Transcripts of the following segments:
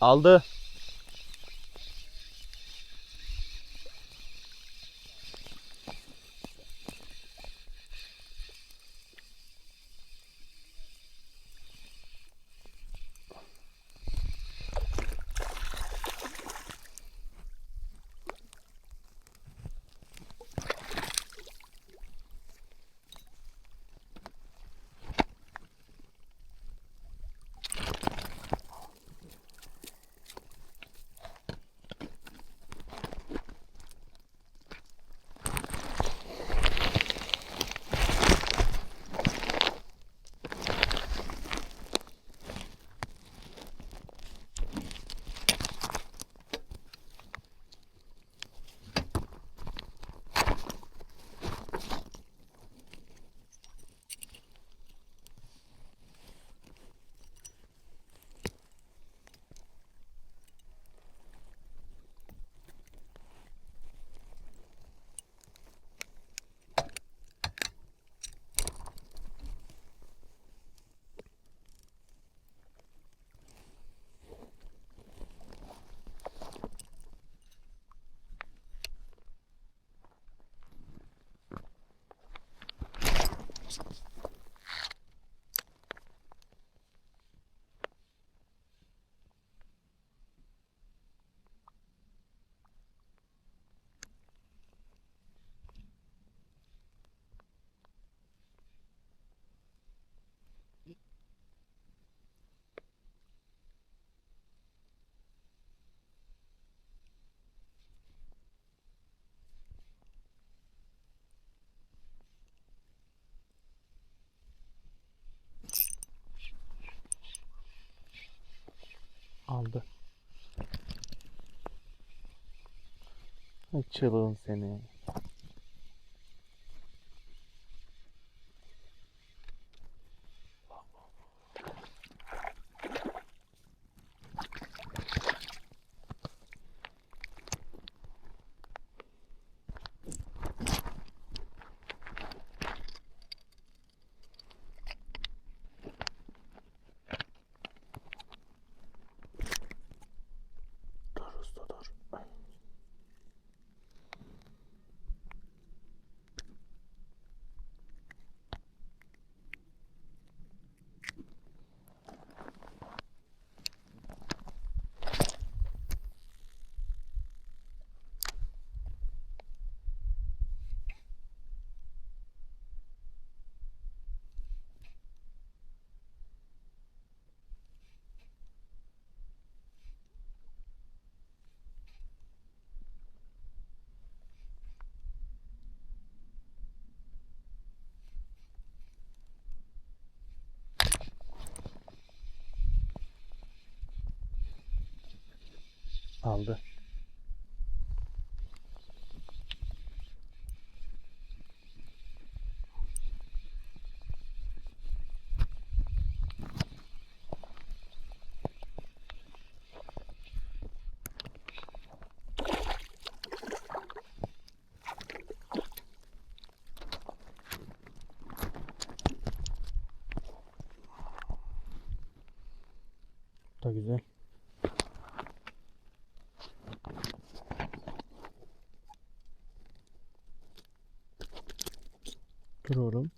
Aldı. Aldı. Ay çılığın seni. Aldı. Da güzel. Dur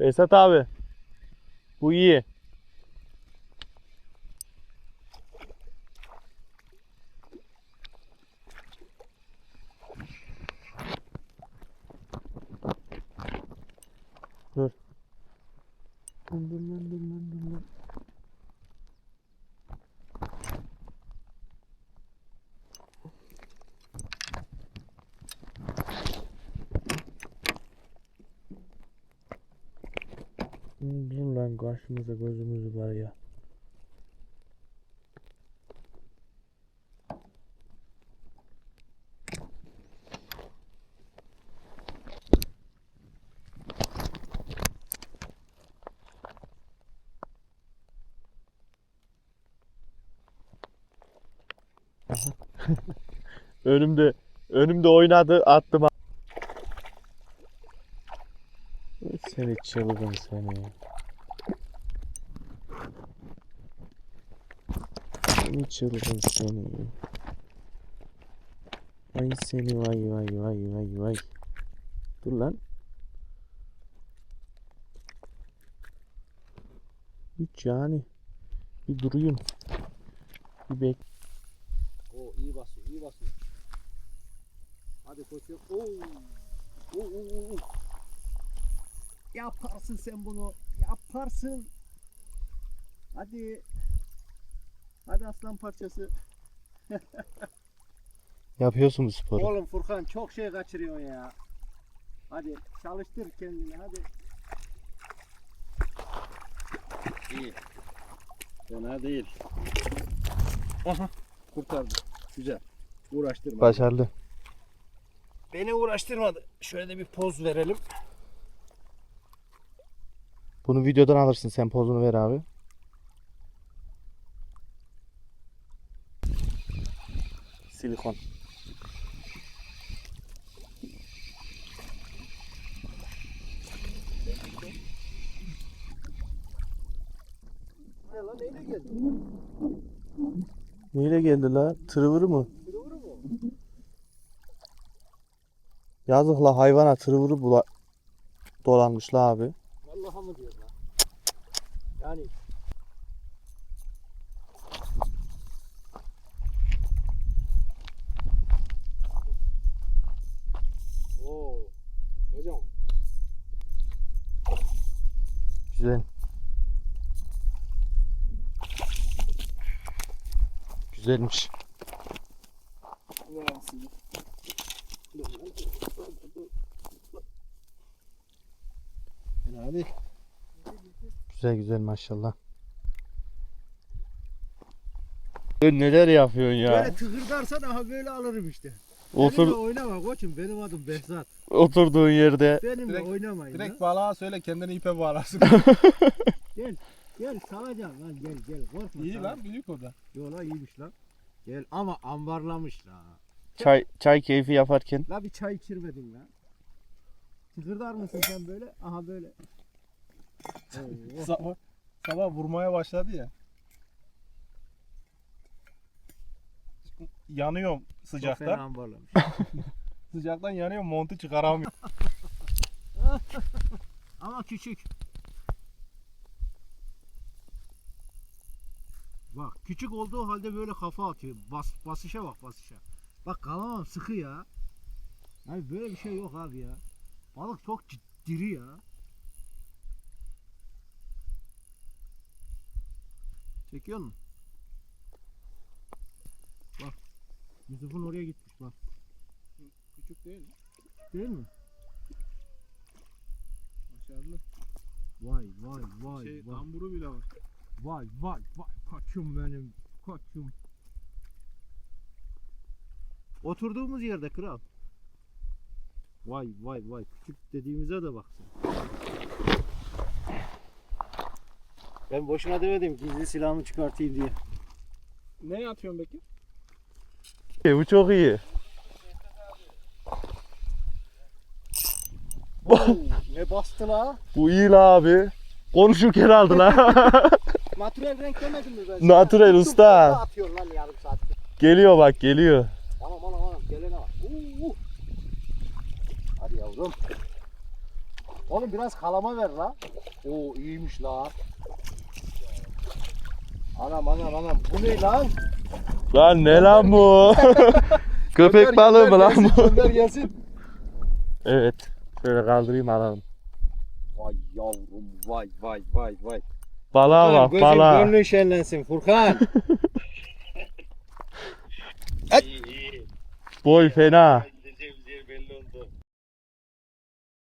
Esat abi. Bu iyi. Dur. Dur dur dur dur. Dur lan karşımıza gözümüz var ya. Önümde önümde oynadı attım. Seni çılgın seni. Seni çılgın seni. Ay seni vay vay vay vay vay. Dur lan. Hiç yani. Bir duruyun. Bir bek. O iyi basıyor, iyi basıyor. Hadi koçum. Oo. Oo, oo, oo. Yaparsın sen bunu. Yaparsın. Hadi. Hadi aslan parçası. Yapıyorsun bu sporu. Oğlum Furkan çok şey kaçırıyorsun ya. Hadi çalıştır kendini hadi. İyi. Fena değil. Aha kurtardı. Güzel. Uğraştırma. Başarılı. Beni uğraştırmadı. Şöyle de bir poz verelim. Bunu videodan alırsın. Sen pozunu ver abi. Silikon. Neyle geldi? La? Tırvırı mı? Kırıvırı mı? Yazık la hayvana tırvırı bula dolanmış la abi. Vallahi mı diyor lan? Yani Oo. Hocam Güzel. Güzelmiş. ver aslında. Fena değil. Güzel güzel maşallah. Sen neler yapıyorsun ya? Böyle tıkırdarsan aha böyle alırım işte. Otur, Benimle oynama koçum benim adım Behzat. oturduğun yerde Benimle Direkt- oynamayın Direkt ya. balığa söyle kendini ipe bağlarsın. Gel salacağım lan gel gel korkma. İyi sal. lan büyük o da. Yo la iyiymiş lan. Gel ama ambarlamış la. çay çay keyfi yaparken La bir çay içirmedin la. Tıkırdar mısın sen böyle? Aha böyle. Sabah, sabah vurmaya başladı ya. Yanıyorum Çok fena sıcaktan. Sıcaktan yanıyorum montu çıkaramıyorum. ama küçük. Bak küçük olduğu halde böyle kafa atıyor. Bas, basışa bak basışa. Bak kalamam sıkı ya. Abi böyle bir şey yok abi ya. Balık çok cid- diri ya. Çekiyor musun? Bak. Yusuf'un oraya gitmiş bak. Küçük değil mi? Değil mi? Başarılı. Vay vay vay Şey, vay. tamburu bile var. Vay vay vay koçum benim koçum. Oturduğumuz yerde kral. Vay vay vay küçük dediğimize de baksın. Ben boşuna demedim gizli silahımı çıkartayım diye. Ne atıyorsun Bekir? E, bu çok iyi. Oo, ne bastı la? Bu iyi la abi. Konuşurken aldı la. Natürel renk demedim mi ben? sana? Natürel Tuttum, usta. lan yarım saattir. geliyor bak geliyor. Anam anam anam gelene bak. Oo. Hadi yavrum. Oğlum biraz kalama ver la. Oo iyiymiş la. Anam anam anam. Bu ne lan? Lan ne lan bu? Köpek balığı mı lan bu? Gönder gelsin. Evet. Şöyle kaldırayım alalım. Vay yavrum vay vay vay vay. Balığa bak gözün balığa. gönlün şenlensin Furkan. Boy fena.